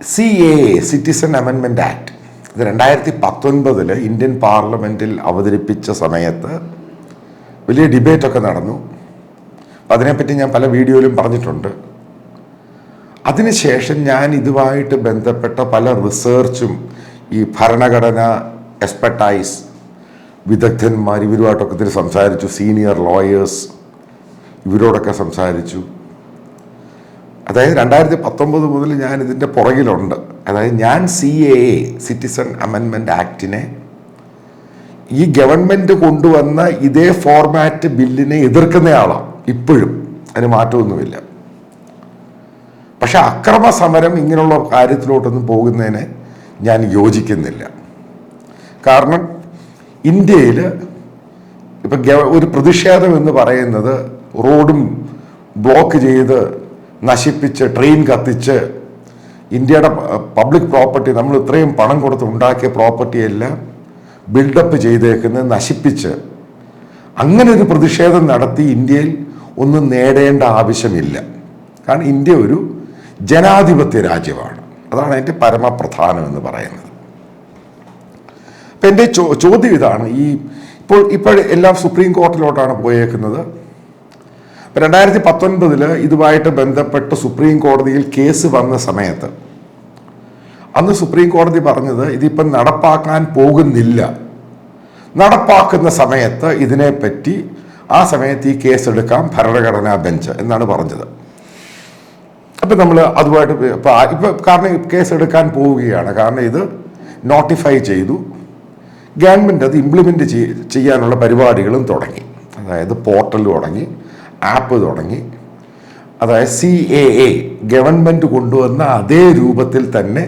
C A citizen അമെൻമെന്റ് act ഇത് രണ്ടായിരത്തി പത്തൊൻപതിൽ ഇന്ത്യൻ പാർലമെന്റിൽ അവതരിപ്പിച്ച സമയത്ത് വലിയ ഡിബേറ്റൊക്കെ നടന്നു. അപ്പം അതിനെപ്പറ്റി ഞാൻ പല വീഡിയോയിലും പറഞ്ഞിട്ടുണ്ട്. അതിനുശേഷം ഞാൻ ഇതുമായിട്ട് ബന്ധപ്പെട്ട പല റിസർച്ചും ഈ ഭരണഘടന എക്സ്പെർട്ടൈസ് വിദഗ്ധന്മാർ ഇവരുമായിട്ടൊക്കെ ഇതിൽ സംസാരിച്ചു. സീനിയർ ലോയേഴ്സ് ഇവരോടൊക്കെ സംസാരിച്ചു. അതായത് രണ്ടായിരത്തി പത്തൊമ്പത് മുതൽ ഞാൻ ഇതിന്റെ പുറകിലുണ്ട്. അതായത് ഞാൻ സി എ എ സിറ്റിസൺ അമെൻമെന്റ് ആക്ടിനെ ഈ ഗവൺമെന്റ് കൊണ്ടുവന്ന ഇതേ ഫോർമാറ്റ് ബില്ലിനെ എതിർക്കുന്നയാളാണ് ഇപ്പോഴും. അതിന് മാറ്റമൊന്നുമില്ല. പക്ഷെ അക്രമ സമരം ഇങ്ങനെയുള്ള കാര്യത്തിലോട്ടൊന്നും പോകുന്നതിന് ഞാൻ യോജിക്കുന്നില്ല. കാരണം ഇന്ത്യയിൽ ഇപ്പം ഒരു പ്രതിഷേധം എന്ന് പറയുന്നത് റോഡും ബ്ലോക്ക് ചെയ്ത് നശിപ്പിച്ച് ട്രെയിൻ കത്തിച്ച് ഇന്ത്യയുടെ പബ്ലിക് പ്രോപ്പർട്ടി നമ്മൾ ഇത്രയും പണം കൊടുത്ത് ഉണ്ടാക്കിയ പ്രോപ്പർട്ടിയെല്ലാം ബിൽഡപ്പ് ചെയ്തേക്കുന്നത് നശിപ്പിച്ച്. അങ്ങനെ ഒരു പ്രതിഷേധം നടത്തി ഇന്ത്യയിൽ ഒന്നും നേടേണ്ട ആവശ്യമില്ല. കാരണം ഇന്ത്യ ഒരു ജനാധിപത്യ രാജ്യമാണ്. അതാണ് അതിന്റെ പരമപ്രധാനം എന്ന് പറയുന്നത്. അപ്പം എന്റെ ചോദ്യം ഇതാണ് ഈ ഇപ്പോൾ എല്ലാം സുപ്രീം കോർട്ടിലോട്ടാണ് പോയേക്കുന്നത്. ഇപ്പം രണ്ടായിരത്തി പത്തൊൻപതിൽ ഇതുമായിട്ട് ബന്ധപ്പെട്ട് സുപ്രീം കോടതിയിൽ കേസ് വന്ന സമയത്ത് അന്ന് സുപ്രീം കോടതി പറഞ്ഞത് ഇതിപ്പം നടപ്പാക്കാൻ പോകുന്നില്ല. നടപ്പാക്കുന്ന സമയത്ത് ഇതിനെപ്പറ്റി ആ സമയത്ത് ഈ കേസ് എടുക്കാം ഭരണഘടനാ ബെഞ്ച് എന്നാണ് പറഞ്ഞത്. അപ്പം നമ്മൾ അതുമായിട്ട് ഇപ്പം ഇപ്പം കാരണം കേസ് എടുക്കാൻ പോവുകയാണ്. കാരണം ഇത് നോട്ടിഫൈ ചെയ്തു. ഗവൺമെന്റ് അത് ഇംപ്ലിമെന്റ് ചെയ്യാനുള്ള പരിപാടികളും തുടങ്ങി. അതായത് പോർട്ടൽ തുടങ്ങി ആപ്പ് തുടങ്ങി. അതായത് സി എ എ ഗവൺമെന്റ് കൊണ്ടുവന്ന അതേ രൂപത്തിൽ തന്നെ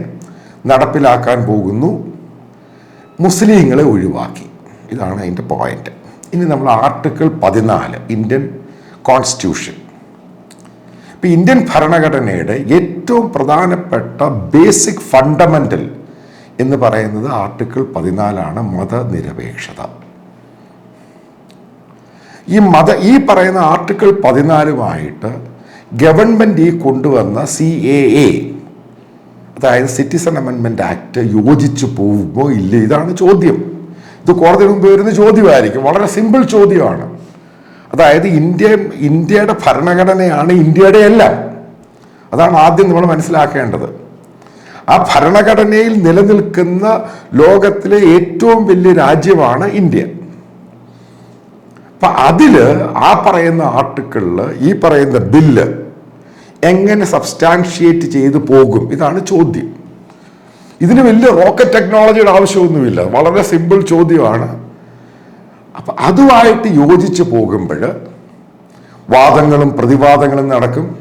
നടപ്പിലാക്കാൻ പോകുന്നു. മുസ്ലിങ്ങളെ ഒഴിവാക്കി. ഇതാണ് അതിന്റെ പോയിന്റ് ഇനി നമ്മൾ ആർട്ടിക്കിൾ പതിനാല് ഇന്ത്യൻ കോൺസ്റ്റിറ്റ്യൂഷൻ ഇപ്പം ഇന്ത്യൻ ഭരണഘടനയുടെ ഏറ്റവും പ്രധാനപ്പെട്ട ബേസിക് ഫണ്ടമെന്റൽ എന്ന് പറയുന്നത് ആർട്ടിക്കിൾ പതിനാലാണ് മതനിരപേക്ഷത. ഈ മത ഈ പറയുന്ന ആർട്ടിക്കിൾ പതിനാലുമായിട്ട് ഗവൺമെന്റ് ഈ കൊണ്ടുവന്ന സി എ എ അതായത് സിറ്റിസൺ അമെൻമെന്റ് ആക്ട് യോജിച്ചു പോകുമോ ഇല്ല? ഇതാണ് ചോദ്യം. ഇത് കോടതി മുമ്പ് വരുന്ന ചോദ്യമായിരിക്കും. വളരെ സിമ്പിൾ ചോദ്യമാണ്. അതായത് ഇന്ത്യ ഇന്ത്യയുടെ ഭരണഘടനയാണ് ഇന്ത്യയുടെ എല്ലാം. അതാണ് ആദ്യം നമ്മൾ മനസ്സിലാക്കേണ്ടത്. ആ ഭരണഘടനയിൽ നിലനിൽക്കുന്ന ലോകത്തിലെ ഏറ്റവും വലിയ രാജ്യമാണ് ഇന്ത്യ. അപ്പൊ അതിൽ ആ പറയുന്ന ആർട്ടിക്കിളിൽ ഈ പറയുന്ന ബില്ല് എങ്ങനെ സബ്സ്റ്റാൻഷിയേറ്റ് ചെയ്ത് പോകും? ഇതാണ് ചോദ്യം. ഇതിന് വലിയ റോക്കറ്റ് ടെക്നോളജിയുടെ ആവശ്യമൊന്നുമില്ല. വളരെ സിമ്പിൾ ചോദ്യമാണ്. അപ്പം അതുമായിട്ട് യോജിച്ച് പോകുമ്പോൾ വാദങ്ങളും പ്രതിവാദങ്ങളും നടക്കും.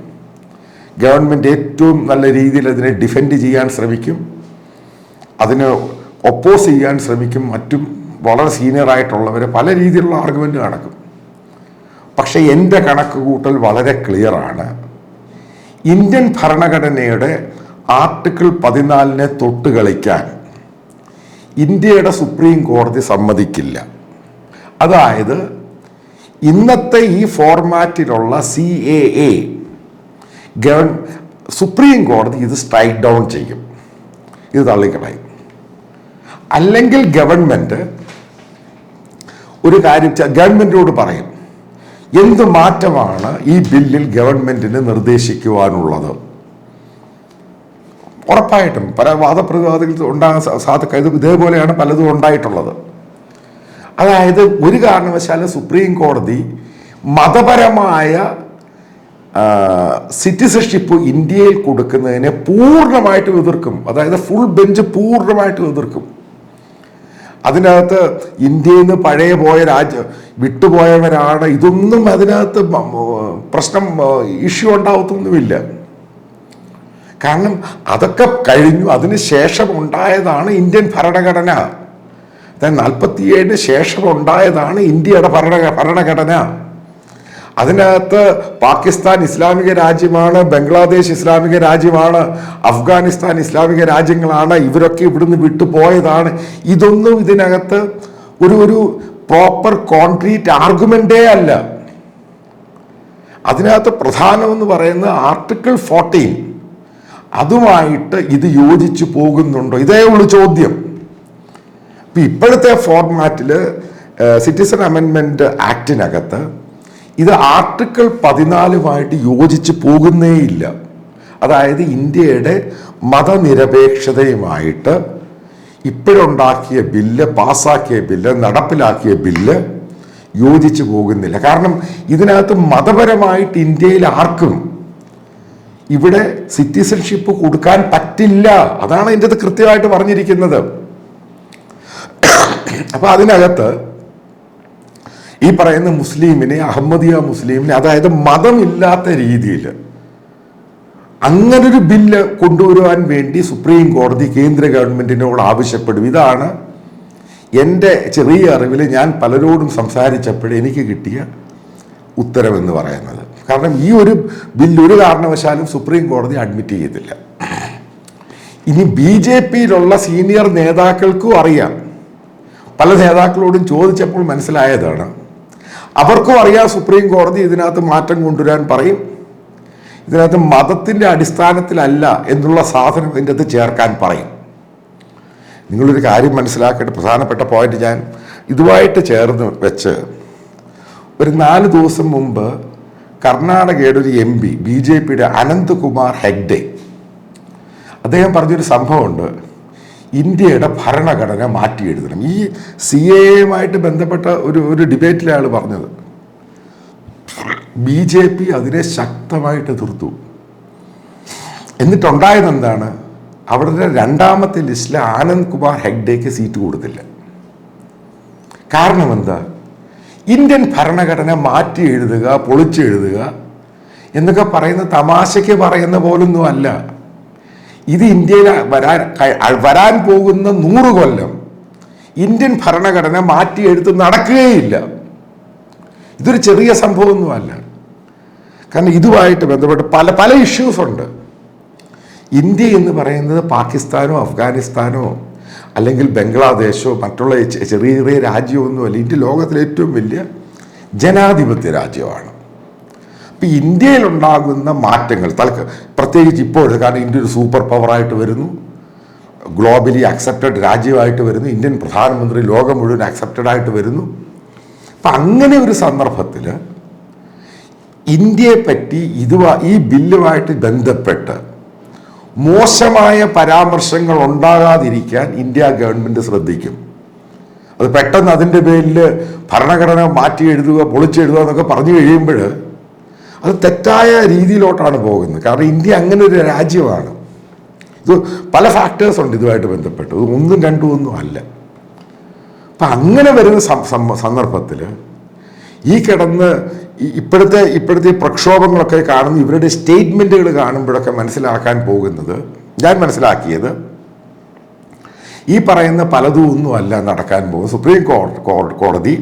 ഗവൺമെന്റ് ഏറ്റവും നല്ല രീതിയിൽ അതിനെ ഡിഫെൻഡ് ചെയ്യാൻ ശ്രമിക്കും. അതിന് ഒപ്പോസ് ചെയ്യാൻ ശ്രമിക്കും മറ്റും. വളരെ സീനിയർ ആയിട്ടുള്ളവർ പല രീതിയിലുള്ള ആർഗ്യുമെന്റ് നടക്കും. പക്ഷേ എന്റെ കണക്ക് കൂട്ടൽ വളരെ ക്ലിയറാണ് ഇന്ത്യൻ ഭരണഘടനയുടെ ആർട്ടിക്കിൾ പതിനാലിനെ തൊട്ട് കളിക്കാൻ ഇന്ത്യയുടെ സുപ്രീം കോടതി സമ്മതിക്കില്ല. അതായത് ഇന്നത്തെ ഈ ഫോർമാറ്റിലുള്ള സി എ എ ഗവൺ സുപ്രീം കോടതി ഇത് സ്ട്രൈക്ക് ഡൗൺ ചെയ്യും. ഇത് തള്ളിക്കളയും. അല്ലെങ്കിൽ ഗവൺമെന്റ് ഒരു കാര്യം ഗവൺമെന്റിനോട് പറയും. എന്ത് മാറ്റമാണ് ഈ ബില്ലിൽ ഗവൺമെന്റിന് നിർദ്ദേശിക്കുവാനുള്ളത്? ഉറപ്പായിട്ടും പല വാദപ്രതിവാദികൾ ഉണ്ടാകാൻ സാധിക്കും സാധിക്ക ഇത് ഇതേപോലെയാണ് പലതും ഉണ്ടായിട്ടുള്ളത്. അതായത് ഒരു കാരണവശാലും സുപ്രീം കോടതി മതപരമായ സിറ്റിസൺഷിപ്പ് ഇന്ത്യയിൽ കൊടുക്കുന്നതിനെ പൂർണമായിട്ടും എതിർക്കും. അതായത് ഫുൾ ബെഞ്ച് പൂർണമായിട്ടും എതിർക്കും. അതിനകത്ത് ഇന്ത്യയിൽ നിന്ന് പഴയ പോയ രാജ്യ വിട്ടുപോയവരാണ്. ഇതൊന്നും അതിനകത്ത് പ്രശ്നം ഇഷ്യൂ ഉണ്ടാവത്തൊന്നുമില്ല. കാരണം അതൊക്കെ കഴിഞ്ഞു. അതിന് ശേഷം ഉണ്ടായതാണ് ഇന്ത്യൻ ഭരണഘടന. നാൽപ്പത്തിയേഴിന് ശേഷം ഉണ്ടായതാണ് ഇന്ത്യയുടെ ഭരണ ഭരണഘടന. അതിനകത്ത് പാകിസ്ഥാൻ ഇസ്ലാമിക രാജ്യമാണ് ബംഗ്ലാദേശ് ഇസ്ലാമിക രാജ്യമാണ് അഫ്ഗാനിസ്ഥാൻ ഇസ്ലാമിക രാജ്യങ്ങളാണ് ഇവരൊക്കെ ഇവിടുന്ന് വിട്ടുപോയതാണ്. ഇതൊന്നും ഇതിനകത്ത് ഒരു ഒരു പ്രോപ്പർ കോൺക്രീറ്റ് ആർഗുമെന്റേ അല്ല. അതിനകത്ത് പ്രധാനമെന്ന് പറയുന്ന ആർട്ടിക്കിൾ ഫോർട്ടീൻ അതുമായിട്ട് ഇത് യോജിച്ചു പോകുന്നുണ്ടോ? ഇതേ ഉള്ളൂ ചോദ്യം. ഇപ്പം ഇപ്പോഴത്തെ ഫോർമാറ്റിൽ സിറ്റിസൺ അമെൻമെന്റ് ആക്ടിനകത്ത് ഇത് ആർട്ടിക്കിൾ പതിനാലുമായിട്ട് യോജിച്ച് പോകുന്നേയില്ല. അതായത് ഇന്ത്യയുടെ മതനിരപേക്ഷതയുമായിട്ട് ഇപ്പോഴുണ്ടാക്കിയ ബില്ല് പാസ്സാക്കിയ ബില്ല് നടപ്പിലാക്കിയ ബില്ല് യോജിച്ച് പോകുന്നില്ല. കാരണം ഇതിനകത്ത് മതപരമായിട്ട് ഇന്ത്യയിൽ ആർക്കും ഇവിടെ സിറ്റിസൺഷിപ്പ് കൊടുക്കാൻ പറ്റില്ല. അതാണ് ഇതിന്റെ കൃത്യമായിട്ട് പറഞ്ഞിരിക്കുന്നത്. അപ്പൊ അതിനകത്ത് ഈ പറയുന്ന മുസ്ലിമിനെ അഹമ്മദിയ മുസ്ലിമിനെ അതായത് മതമില്ലാത്ത രീതിയിൽ അങ്ങനൊരു ബില്ല് കൊണ്ടുവരുവാൻ വേണ്ടി സുപ്രീം കോടതി കേന്ദ്ര ഗവൺമെന്റിനോട് ആവശ്യപ്പെടും. ഇതാണ് എന്റെ ചെറിയ അറിവിൽ ഞാൻ പലരോടും സംസാരിച്ചപ്പോൾ എനിക്ക് കിട്ടിയ ഉത്തരവെന്ന് പറയുന്നത്. കാരണം ഈ ഒരു ബില്ല് ഒരു കാരണവശാലും സുപ്രീം കോടതി അഡ്മിറ്റ് ചെയ്തില്ല. ഇനി ബി ജെ പിയിലുള്ള സീനിയർ നേതാക്കൾക്കും അറിയാം. പല നേതാക്കളോടും ചോദിച്ചപ്പോൾ മനസ്സിലായതാണ്. അവർക്കും അറിയാം സുപ്രീം കോടതി ഇതിനകത്ത് മാറ്റം കൊണ്ടുവരാൻ പറയും. ഇതിനകത്ത് മതത്തിന്റെ അടിസ്ഥാനത്തിലല്ല എന്നുള്ള സാധനം ഇതിന്റെ അകത്ത് ചേർക്കാൻ പറയും. നിങ്ങളൊരു കാര്യം മനസ്സിലാക്കേണ്ട പ്രധാനപ്പെട്ട പോയിന്റ് ഞാൻ ഇതുമായിട്ട് ചേർന്ന് വെച്ച് ഒരു നാല് ദിവസം മുമ്പ് കർണാടകയുടെ ഒരു എം പി ബി ജെ പിയുടെ അനന്ത്കുമാർ ഹെഗ്ഡെ അദ്ദേഹം പറഞ്ഞൊരു സംഭവമുണ്ട്. ഇന്ത്യയുടെ ഭരണഘടന മാറ്റി എഴുതണം ഈ സി എയുമായിട്ട് ബന്ധപ്പെട്ട ഒരു ഒരു ഡിബേറ്റിലാണ് പറഞ്ഞത് ബി ജെ പി അതിനെ ശക്തമായിട്ട് എതിർത്തു. എന്നിട്ടുണ്ടായത് എന്താണ് അവിടുത്തെ രണ്ടാമത്തെ ലിസ്റ്റിൽ ആനന്ദ് കുമാർ ഹെഗ്ഡേക്ക് സീറ്റ് കൊടുത്തില്ല. കാരണം എന്താ? ഇന്ത്യൻ ഭരണഘടന മാറ്റി എഴുതുക പൊളിച്ചെഴുതുക എന്നൊക്കെ പറയുന്ന തമാശയ്ക്ക് പറയുന്ന പോലൊന്നും അല്ല. ഇത് ഇന്ത്യയിൽ വരാൻ വരാൻ പോകുന്ന നൂറ് കൊല്ലം ഇന്ത്യൻ ഭരണഘടന മാറ്റി എഴുത്ത് നടക്കുകയില്ല. ഇതൊരു ചെറിയ സംഭവമൊന്നുമല്ല. കാരണം ഇതുമായിട്ട് ബന്ധപ്പെട്ട് പല പല ഇഷ്യൂസ് ഉണ്ട്. ഇന്ത്യ എന്ന് പറയുന്നത് പാകിസ്ഥാനോ അഫ്ഗാനിസ്ഥാനോ അല്ലെങ്കിൽ ബംഗ്ലാദേശോ മറ്റുള്ള ചെറിയ ചെറിയ രാജ്യമൊന്നുമല്ല. ഇന്ത്യ ലോകത്തിലെ ഏറ്റവും വലിയ ജനാധിപത്യ രാജ്യമാണ്. ഇപ്പം ഇന്ത്യയിലുണ്ടാകുന്ന മാറ്റങ്ങൾ തൽക്ക പ്രത്യേകിച്ച് ഇപ്പോഴത്തെ കാരണം ഇന്ത്യ ഒരു സൂപ്പർ പവറായിട്ട് വരുന്നു. ഗ്ലോബലി അക്സെപ്റ്റഡ് രാജ്യമായിട്ട് വരുന്നു. ഇന്ത്യൻ പ്രധാനമന്ത്രി ലോകം മുഴുവൻ അക്സെപ്റ്റഡ് ആയിട്ട് വരുന്നു. അപ്പം അങ്ങനെ ഒരു സന്ദർഭത്തിൽ ഇന്ത്യയെ പറ്റി ഇതുവാ ഈ ബില്ലുമായിട്ട് ബന്ധപ്പെട്ട് മോശമായ പരാമർശങ്ങൾ ഉണ്ടാകാതിരിക്കാൻ ഇന്ത്യ ഗവൺമെന്റ് ശ്രദ്ധിക്കും. അത് പെട്ടെന്ന് അതിന്റെ പേരിൽ ഭരണഘടന മാറ്റി എഴുതുക പൊളിച്ചെഴുതുക എന്നൊക്കെ പറഞ്ഞു കഴിയുമ്പോൾ അത് തെറ്റായ രീതിയിലോട്ടാണ് പോകുന്നത്. കാരണം ഇന്ത്യ അങ്ങനെ ഒരു രാജ്യമാണ്. ഇത് പല ഫാക്ടേഴ്സ് ഉണ്ട് ഇതുമായിട്ട് ബന്ധപ്പെട്ട്. ഒന്നും രണ്ടും ഒന്നും അല്ല. അപ്പം അങ്ങനെ വരുന്ന സന്ദർഭത്തിൽ ഈ കിടന്ന് ഇപ്പോഴത്തെ ഇപ്പോഴത്തെ പ്രക്ഷോഭങ്ങളൊക്കെ കാണുന്ന ഇവരുടെ സ്റ്റേറ്റ്മെന്റുകൾ കാണുമ്പോഴൊക്കെ മനസ്സിലാക്കാൻ പോകുന്നത് ഞാൻ മനസ്സിലാക്കിയത് ഈ പറയുന്ന പലതും ഒന്നും അല്ല നടക്കാൻ പോകുന്നത്. സുപ്രീം കോടതി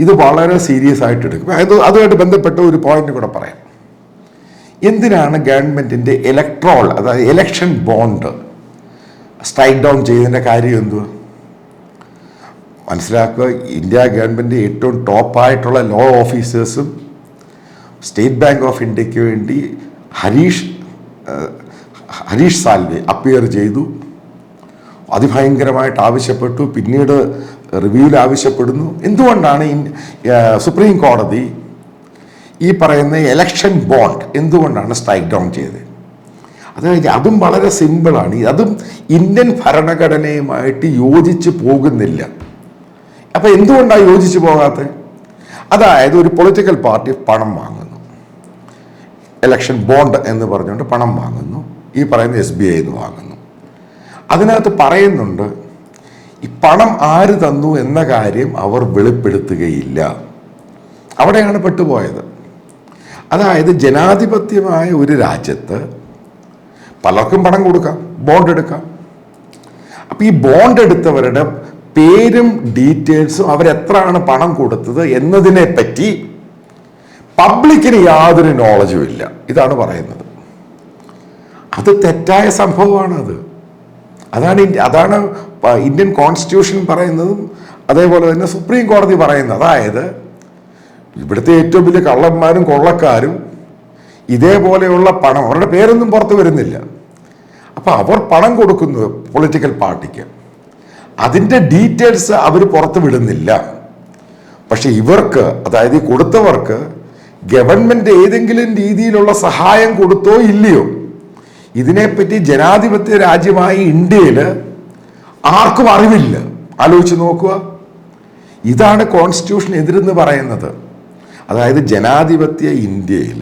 ഇത് വളരെ സീരിയസ് ആയിട്ട് എടുക്കും അത് അതുമായിട്ട് ബന്ധപ്പെട്ട ഒരു പോയിന്റ് കൂടെ പറയാം. എന്തിനാണ് ഗവൺമെന്റിന്റെ ഇലക്ട്രോൾ അതായത് ഇലക്ഷൻ ബോണ്ട് സ്ട്രൈക്ക് ഡൗൺ ചെയ്തതിന്റെ കാര്യം എന്തുവാ മനസ്സിലാക്കുക ഇന്ത്യ ഗവൺമെന്റ് ഏറ്റവും ടോപ്പായിട്ടുള്ള ലോ ഓഫീസേഴ്സും സ്റ്റേറ്റ് ബാങ്ക് ഓഫ് ഇന്ത്യയ്ക്ക് വേണ്ടി ഹരീഷ് ഹരീഷ് സാൽവെ അപ്പിയർ ചെയ്തു. അതിഭയങ്കരമായിട്ട് ആവശ്യപ്പെട്ടു. പിന്നീട് റിവ്യൂവിൽ ആവശ്യപ്പെടുന്നു. എന്തുകൊണ്ടാണ് സുപ്രീം കോടതി ഈ പറയുന്ന എലക്ഷൻ ബോണ്ട് എന്തുകൊണ്ടാണ് സ്ട്രൈക്ക് ഡൗൺ ചെയ്തത്? അതായത് അതും വളരെ സിമ്പിളാണ് അതും ഇന്ത്യൻ ഭരണഘടനയുമായിട്ട് യോജിച്ച് പോകുന്നില്ല. അപ്പോൾ എന്തുകൊണ്ടാണ് യോജിച്ച് പോകാത്തത്? അതായത് ഒരു പൊളിറ്റിക്കൽ പാർട്ടി പണം വാങ്ങുന്നു. എലക്ഷൻ ബോണ്ട് എന്ന് പറഞ്ഞുകൊണ്ട് പണം വാങ്ങുന്നു. ഈ പറയുന്ന എസ് ബി ഐ വാങ്ങുന്നു. അതിനകത്ത് പറയുന്നുണ്ട് ഈ പണം ആര് തന്നു എന്ന കാര്യം അവർ വെളിപ്പെടുത്തുകയില്ല. അവിടെയാണ് പെട്ടുപോയത്. അതായത് ജനാധിപത്യമായ ഒരു രാജ്യത്ത് പലർക്കും പണം കൊടുക്കാം ബോണ്ട് എടുക്കാം. അപ്പം ഈ ബോണ്ട് എടുത്തവരുടെ പേരും ഡീറ്റെയിൽസും അവരെത്രയാണ് പണം കൊടുത്തത് എന്നതിനെ പറ്റി പബ്ലിക്കിന് യാതൊരു നോളജും ഇല്ല. ഇതാണ് പറയുന്നത്. അത് തെറ്റായ സംഭവമാണത്. അതാണ് അതാണ് ഇന്ത്യൻ കോൺസ്റ്റിറ്റ്യൂഷൻ പറയുന്നതും അതേപോലെ തന്നെ സുപ്രീം കോടതി പറയുന്നത്. അതായത് ഇവിടുത്തെ ഏറ്റവും വലിയ കള്ളന്മാരും കൊള്ളക്കാരും ഇതേപോലെയുള്ള പണം അവരുടെ പേരൊന്നും പുറത്തു വരുന്നില്ല. അപ്പോൾ അവർ പണം കൊടുക്കുന്നു പൊളിറ്റിക്കൽ പാർട്ടിക്ക് അതിന്റെ ഡീറ്റെയിൽസ് അവർ പുറത്ത് വിടുന്നില്ല. പക്ഷെ ഇവർക്ക് അതായത് ഈ കൊടുത്തവർക്ക് ഗവൺമെന്റ് ഏതെങ്കിലും രീതിയിലുള്ള സഹായം കൊടുത്തോ ഇല്ലയോ? ഇതിനെപ്പറ്റി ജനാധിപത്യ രാജ്യമായ ഇന്ത്യയിൽ ആർക്കും അറിവില്ല. ആലോചിച്ച് നോക്കുക. ഇതാണ് കോൺസ്റ്റിറ്റ്യൂഷൻ എതിരെന്ന് പറയുന്നത്. അതായത് ജനാധിപത്യ ഇന്ത്യയിൽ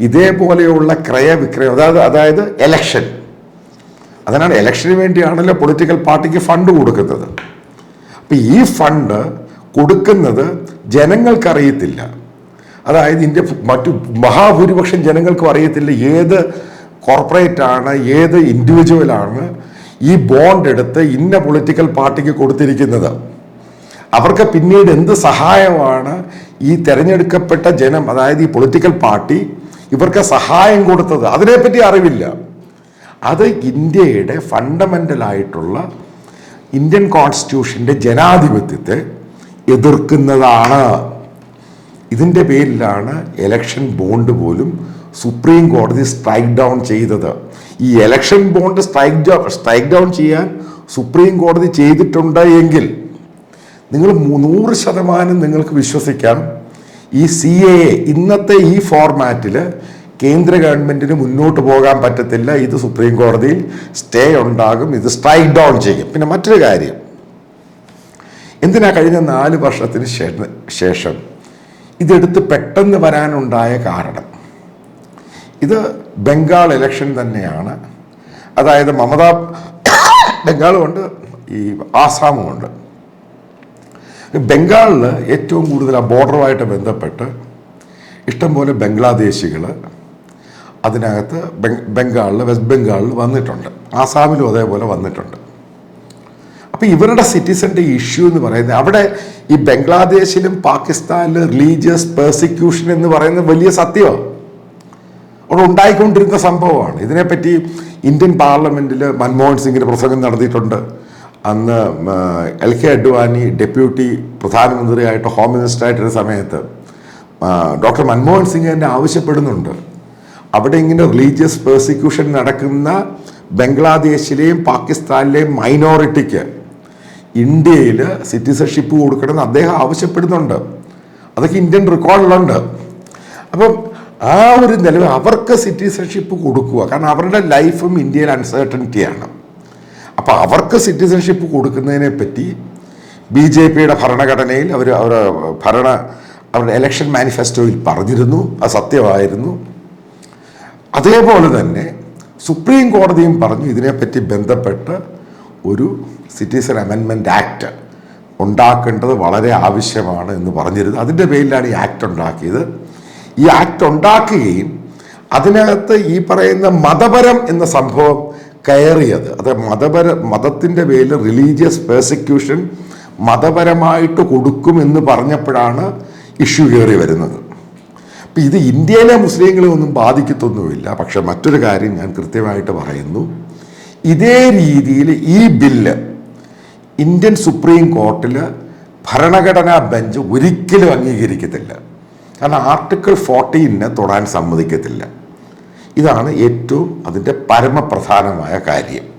ഇതേപോലെയുള്ള ക്രയവിക്രയം അതായത് അതായത് എലക്ഷൻ അതിനാണ് ഇലക്ഷന് വേണ്ടിയാണല്ലോ പൊളിറ്റിക്കൽ പാർട്ടിക്ക് ഫണ്ട് കൊടുക്കുന്നത്. അപ്പം ഈ ഫണ്ട് കൊടുക്കുന്നത് ജനങ്ങൾക്കറിയത്തില്ല. അതായത് ഇന്ത്യ മറ്റു മഹാഭൂരിപക്ഷം ജനങ്ങൾക്കും അറിയത്തില്ല ഏത് കോർപ്പറേറ്റ് ആണ് ഏത് ഇൻഡിവിജ്വൽ ആണ് ഈ ബോണ്ട് എടുത്ത് ഇന്ന പൊളിറ്റിക്കൽ പാർട്ടിക്ക് കൊടുത്തിരിക്കുന്നത്. അവർക്ക് പിന്നീട് എന്ത് സഹായമാണ് ഈ തെരഞ്ഞെടുക്കപ്പെട്ട ജനം അതായത് ഈ പൊളിറ്റിക്കൽ പാർട്ടി ഇവർക്ക് സഹായം കൊടുത്തത്? അതിനെപ്പറ്റി അറിവില്ല. അത് ഇന്ത്യയുടെ ഫണ്ടമെന്റൽ ആയിട്ടുള്ള ഇന്ത്യൻ കോൺസ്റ്റിറ്റ്യൂഷന്റെ ജനാധിപത്യത്തെ എതിർക്കുന്നതാണ്. ഇതിന്റെ പേരിലാണ് എലക്ഷൻ ബോണ്ട് പോലും സുപ്രീം കോടതി സ്ട്രൈക്ക് ഡൗൺ ചെയ്തത്. ഈ election bond strike strike down ചെയ്യാൻ സുപ്രീം കോടതി ചെയ്തിട്ടുണ്ട് എങ്കിൽ നിങ്ങൾ നൂറ് ശതമാനം നിങ്ങൾക്ക് വിശ്വസിക്കാം. ഈ സി എ ഇന്നത്തെ ഈ ഫോർമാറ്റിൽ കേന്ദ്ര ഗവൺമെന്റിന് മുന്നോട്ട് പോകാൻ പറ്റത്തില്ല. ഇത് സുപ്രീം കോടതിയിൽ സ്റ്റേ ഉണ്ടാകും. ഇത് സ്ട്രൈക്ക് ഡൗൺ ചെയ്യും. പിന്നെ മറ്റൊരു കാര്യം. എന്തിനാ കഴിഞ്ഞ നാല് വർഷത്തിന് ശേഷം ഇതെടുത്ത് പെട്ടെന്ന് വരാനുണ്ടായ കാരണം? ഇത് ബംഗാൾ ഇലക്ഷൻ തന്നെയാണ്. അതായത് മമത ബംഗാളുമുണ്ട് ഈ ആസാമുമുണ്ട് ബംഗാളിൽ ഏറ്റവും കൂടുതൽ ആ ബോർഡറുമായിട്ട് ബന്ധപ്പെട്ട് ഇഷ്ടംപോലെ ബംഗ്ലാദേശികൾ അതിനകത്ത് ബംഗാളിൽ വെസ്റ്റ് ബംഗാളിൽ വന്നിട്ടുണ്ട്. ആസാമിലും അതേപോലെ വന്നിട്ടുണ്ട്. അപ്പോൾ ഇവരുടെ സിറ്റിസന്റെ ഇഷ്യൂ എന്ന് പറയുന്നത് അവിടെ ഈ ബംഗ്ലാദേശിലും പാകിസ്ഥാനിലും റിലീജിയസ് പെർസിക്യൂഷൻ എന്ന് പറയുന്നത് വലിയ സത്യമാണ് ഉണ്ടായിക്കൊണ്ടിരുന്ന സംഭവമാണ്. ഇതിനെപ്പറ്റി ഇന്ത്യൻ പാർലമെന്റിൽ മൻമോഹൻ സിംഗിന് പ്രസംഗം നടത്തിയിട്ടുണ്ട്. അന്ന് എൽ കെ അഡ്വാനി ഡെപ്യൂട്ടി പ്രധാനമന്ത്രിയായിട്ട് ഹോം മിനിസ്റ്ററായിട്ടൊരു സമയത്ത് ഡോക്ടർ മൻമോഹൻ സിംഗ് തന്നെ ആവശ്യപ്പെടുന്നുണ്ട്. അവിടെ ഇങ്ങനെ റിലീജിയസ് പെർസിക്യൂഷൻ നടക്കുന്ന ബംഗ്ലാദേശിലെയും പാകിസ്ഥാനിലെയും മൈനോറിറ്റിക്ക് ഇന്ത്യയിൽ സിറ്റിസൺഷിപ്പ് കൊടുക്കണമെന്ന് അദ്ദേഹം ആവശ്യപ്പെടുന്നുണ്ട്. അതൊക്കെ ഇന്ത്യൻ റെക്കോർഡിലുണ്ട് അപ്പം ആ ഒരു നിലവിൽ അവർക്ക് സിറ്റിസൺഷിപ്പ് കൊടുക്കുക. കാരണം അവരുടെ ലൈഫും ഇന്ത്യയിൽ അൺസർട്ടനിറ്റിയാണ് അപ്പോൾ അവർക്ക് സിറ്റിസൺഷിപ്പ് കൊടുക്കുന്നതിനെ പറ്റി ബി ജെ പിയുടെ ഭരണഘടനയിൽ അവർ അവർ ഭരണ അവരുടെ ഇലക്ഷൻ മാനിഫെസ്റ്റോയിൽ പറഞ്ഞിരുന്നു. അത് സത്യമായിരുന്നു. അതേപോലെ തന്നെ സുപ്രീം കോടതിയും പറഞ്ഞു ഇതിനെപ്പറ്റി ബന്ധപ്പെട്ട് ഒരു സിറ്റിസൺ അമെൻമെന്റ് ആക്ട് ഉണ്ടാക്കേണ്ടത് വളരെ ആവശ്യമാണ് എന്ന് പറഞ്ഞിരുന്നു. അതിന്റെ പേരിലാണ് ഈ ആക്ട് ഉണ്ടാക്കിയത്. ഈ ആക്ട് ഉണ്ടാക്കുകയും അതിനകത്ത് ഈ പറയുന്ന മതപരം എന്ന സംഭവം കയറിയത്. അത് മതപര മതത്തിന്റെ പേരിൽ റിലീജിയസ് പേഴ്സിക്യൂഷൻ മതപരമായിട്ട് കൊടുക്കുമെന്ന് പറഞ്ഞപ്പോഴാണ് ഇഷ്യൂ കയറി വരുന്നത്. അപ്പം ഇത് ഇന്ത്യയിലെ മുസ്ലിങ്ങളെ ഒന്നും ബാധിക്കത്തൊന്നുമില്ല. പക്ഷെ മറ്റൊരു കാര്യം ഞാൻ കൃത്യമായിട്ട് പറയുന്നു. ഇതേ രീതിയിൽ ഈ ബില്ല് ഇന്ത്യൻ സുപ്രീം കോർട്ടിൽ ഭരണഘടനാ ബെഞ്ച് ഒരിക്കലും അംഗീകരിക്കത്തില്ല. കാരണം ആർട്ടിക്കിൾ ഫോർട്ടീനെ തൊടാൻ സമ്മതിക്കത്തില്ല. ഇതാണ് ഏറ്റവും അതിന്റെ പരമപ്രധാനമായ കാര്യം.